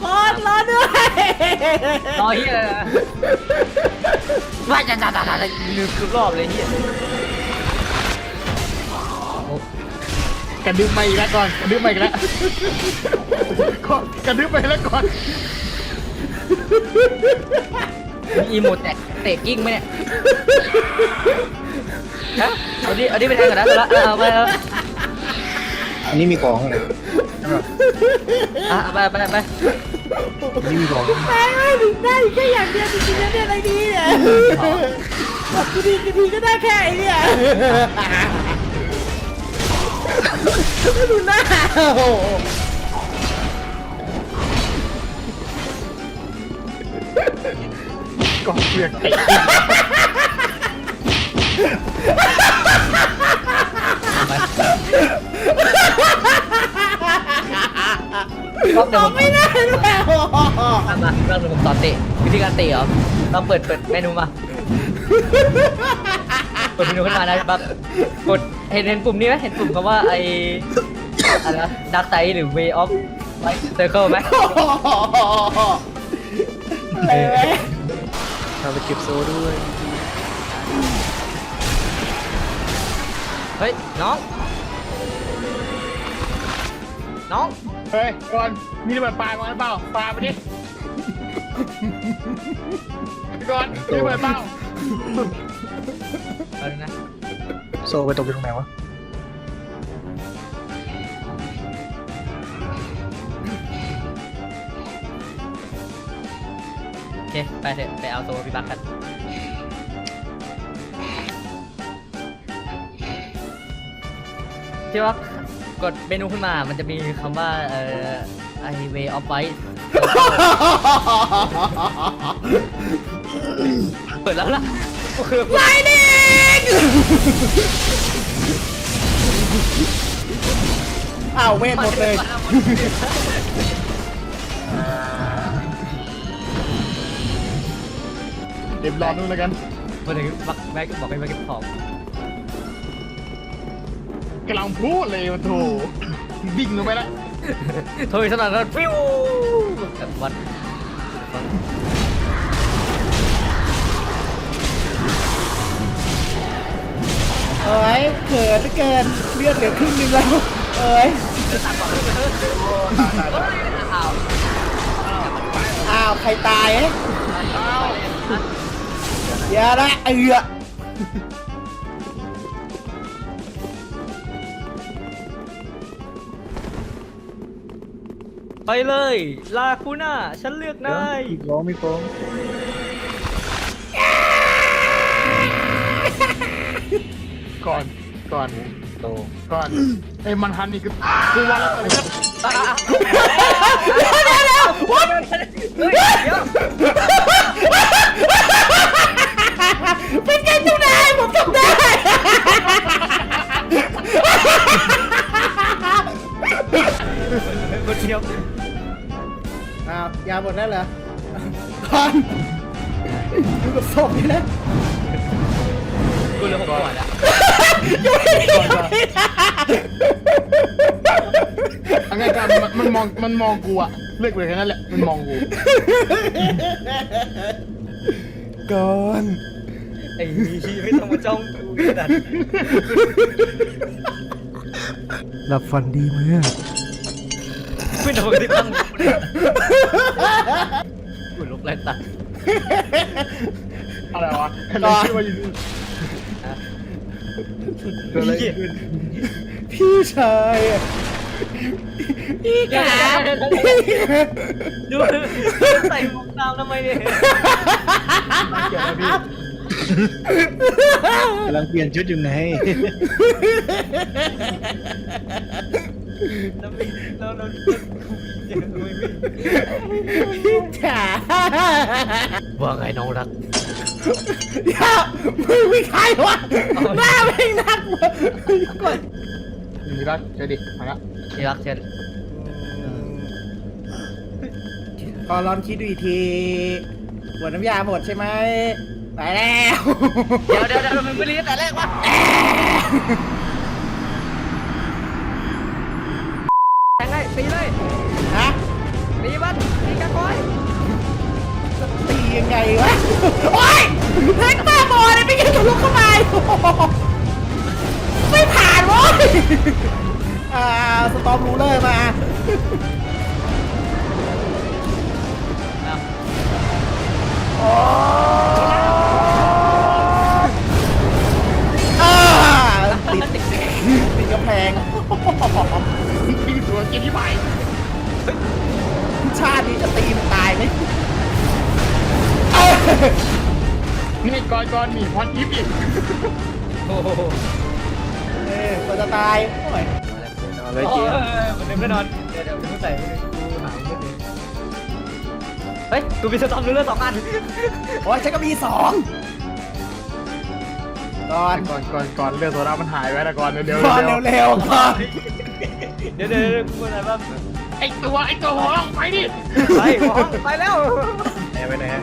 คอนรอด้วยรอเฮียเลยนะว่าจะจะจะจะลืมทุกรอบเลยเฮียกระดึ๊บมาอีกแล้วก่อนกระดึ๊บมาอีกแล้วก่อนกระดึ๊บไปแล้วก่อนอีโมแตกเตะกิ้งไหมเนี่ยฮะเอาดิเอาดิไปแทงก่อนนะตัวละเอาไปเอาอันนี้มีของอะไร อะเอาไปไปไปอันนี้มีของแม่งไม่ถึงได้แค่อย่างเดียวจริงๆแล้วเนี่ยอะไรดีเนี่ยแบบกูดีกูดีก็ได้แค่ไอ้เนี่ยไม่ดูหน้าโอ้โหกองเปลือก รอบเดียวผมไม่ได้แล้วทำมารอบเดียวผมสอนเตะวิธีการเตะเหรอต้องเปิดเปิดเมนูมาเปิดเมนูขึ้นมานะบักกดเห็นเห็นปุ่มนี้ไหมเห็นปุ่มคำว่าไออะไรนะดักไซหรือ way of light circle ไหมอะไรวะเราไปเก็บโซ่ด้วย เฮ้ย น้อง น้อง เฮ้ยก่อนมีระเบิดปลาก่อนหรือเปล่าปลาไปดิก่อนมีระเบิดเปล่าเอาเลยนะโซ่ไปตกอยู่ตรงไหนวะโอเคไปเถอะไปเอาตัวพี่บักกันที่ว่า กดเมนูขึ้นมา มันจะมีคำว่า เอ่อไอ way of light เปิดแล้วล่ะคือไลนิ่งอ้าวเวทหมดเลย เดี๋ยวรอนู่นแล้วกันมาถึงบักแม็กบอกให้มาเก็บของ กำลังพูดเลยมาโถวิ่งลงไปแล้วโทรสนั่นแล้วฟิวแบบวัดเอ้ยเขินเหลือเกินเลือดเหลือครึ่งหนึงแล้วเอ้ยอ้าวอ้าวใครตายเอ๊ะเดี๋ยวนะเอือ ไปเลย ลาคูน่าฉันเลือกนายมีของมีของก่อนก่อนโตก่อนไอ้มันฮันนี่คือกูวันละอะไรครับเดี๋ยวเดี๋ยววัดเฮ้ยเดี๋ยวเป็นไงเจ้านายผมทำได้ เดียวอ้าวยาหมดแล้วเหรอคอนดูกับศพนี่นะกูเหลือหกก่อนแล้วอยู่ที่นี่อยู่ที่นี่อันนั้นกันมันมันมองมันมองกูอะเลิกไปแค่นั้นแหละมันมองกูก่อนไอ้นี่ไม่ต้องมาจ้องกูขนาดหลับฝันดีเมื่อ ไม่ต้องมาที่ตั้งกูลุกแรงตัดอะไรวะอะไรชื่อว่าอยู่เกิดอะไรขึ้นพี่ชายอะพี่ครับดูใส่หมวกดำทำไมเนี่ยเกี่ยวอะไรพี่กำลังเปลี่ยนชุดอยู่ไง แล้วไม่แล้วเราเจอไม่ไม่พี่จ๋าว่าไงน้องรักเดี๋ยวมึงไม่ใครวะหน้าไม่งนักวะก่อนนี่รักเจอดิมาละที่รักเชิญขอลองคิดดูอีกทีขวดน้ำยาหมดใช่ไหมไปแล้ว เดี๋ยวเดี๋ยวเดี๋ยวมันไม่รีบแต่แรกวะแทงเลย ตีเลยฮะตีมันตีกระคอยตียังไงวะ โอ๊ยเฮ้ยป้าบอลเลยไม่ยิงทะลุเข้าไปไม่ผ่านเว้ยอ่า สตอมรูเลอร์มาอ่ นี่ก่อนก่อนนี่พอดยิปอีกโอ้โหเอ้ยมันจะตายโอ้ยเอาเลยโอ้เจียยมันเดินไม่นอน เดี๋ยวเดี๋ยวกูใส่กูหายไม่เจอเฮ้ย กูมีสตอมเลือดสองอัน โอ้ยฉันก็มีสองก่อนก่อนก่อนก่อนเรือโซดามันหายไปนะก่อนเร็วๆก่อนเร็วเร็วๆก่อนเดี๋ยวเดี๋ยวเดี๋ยวกูอะไรบ้างไอตัวไอตัวหัวไปดิ ไปหัวไปแล้วแอบไปไหนฮะ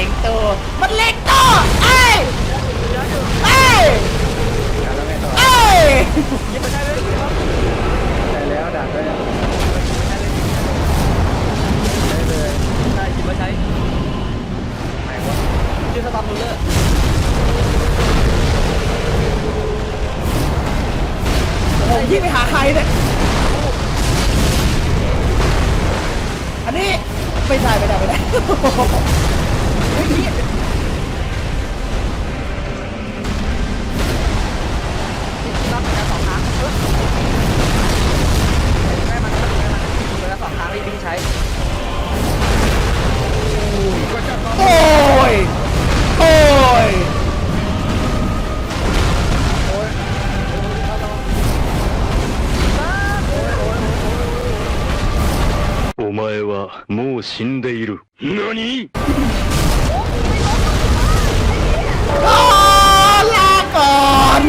ล็งตัวมันเล็งตัวเอ้ยเอ้ยแล้วไงต่อเอ้ยยิงมันได้เลยได้แล้วดาบได้แล้วได้เลยใช่ยิงมาใช้ไหนวะชื่อสตอมรูเลอร์ผมยิ่งไปหาใครเนี่ยอันนี้ไม่ได้ไม่ได้ไม่ได้ โอ้ยโอ้ย お前はもう死んでいる。何 โอ้ลาก่อน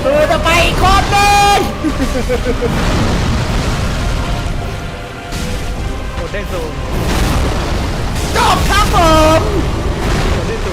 เธอจะไปอีกคนหนึ่งโคตรได้โซนจบครับผมโคตรได้โซ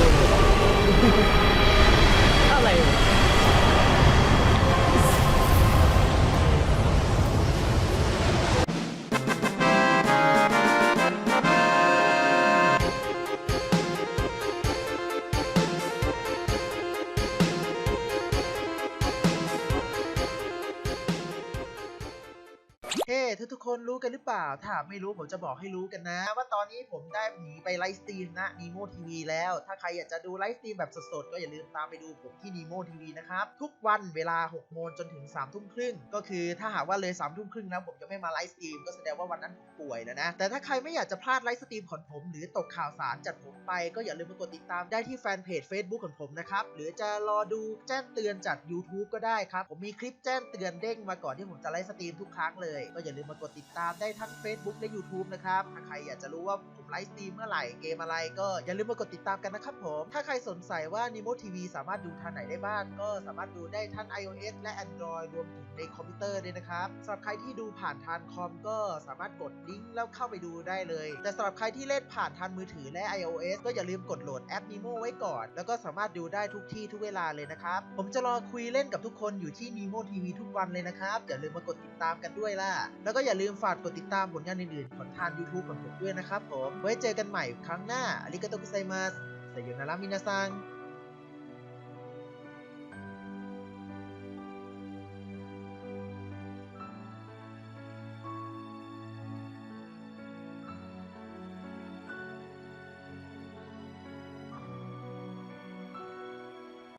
ทุกทุกคนรู้กันหรือเปล่า ถ้าไม่รู้ผมจะบอกให้รู้กันนะ ว่าตอนนี้ผมได้หนีไปไลฟ์สตรีมนะ Nemo TV แล้ว ถ้าใครอยากจะดูไลฟ์สตรีมแบบสดๆ ก็อย่าลืมตามไปดูผมที่ Nemo TV นะครับ ทุกวันเวลา 6 โมงจนถึง 3 ทุ่มครึ่ง ก็คือถ้าหากว่าเลย3ทุ่มครึ่งแล้วผมจะไม่มาไลฟ์สตรีมก็แสดงว่าวันนั้นผมป่วยแล้วนะ แต่ถ้าใครไม่อยากจะพลาดไลฟ์สตรีมของผม หรือตกข่าวสารจากผมไป ก็อย่าลืมมากดติดตามได้ที่แฟนเพจ Facebook ของผมนะครับหรือจะรอดูแจ้งเตือนจาก YouTube ก็ได้ครับผมมีคลิปแจ้งเตือนเด้งมาก่อนที่ผมจะไลฟ์สตรีมทุกครั้งเลยก็อย่าลืมากดติดตามได้ทั้ง Facebook และ YouTube นะครับ ถ้าใครอยากจะรู้ว่าผมไลฟ์สตรีมเมื่อไหร่เกมอะไรก็อย่าลืมมากดติดตามกันนะครับผม ถ้าใครสงสัยว่า Nemo TV สามารถดูทางไหนได้บ้าง ก็สามารถดูได้ทั้ง iOS และ Android รวมถึงในคอมพิวเตอร์ด้วยนะครับสำหรับใครที่ดูผ่านทางคอมก็สามารถกดลิงก์แล้วเข้าไปดูได้เลย แต่สำหรับใครที่เล่นผ่านทางมือถือและ iOS ก็อย่าลืมกดโหลดแอป Nemo ไว้ก่อน แล้วก็สามารถดูได้ทุกที่ทุกเวลาเลยนะครับ ผมจะรอคุยเล่นกับทุกคนอยู่ที่ Nemo TV ทุกวันเลยนะครับอย่าลืมมากดติดตามกันด้วยล่ะแล้วก็อย่าลืมฝากกดติดตามผลงานอื่นๆของทาง YouTube ของผมด้วยนะครับผม ไว้เจอกันใหม่ครั้งหน้าอาริกาโตกุไซมาสไซโยนารามินาซัง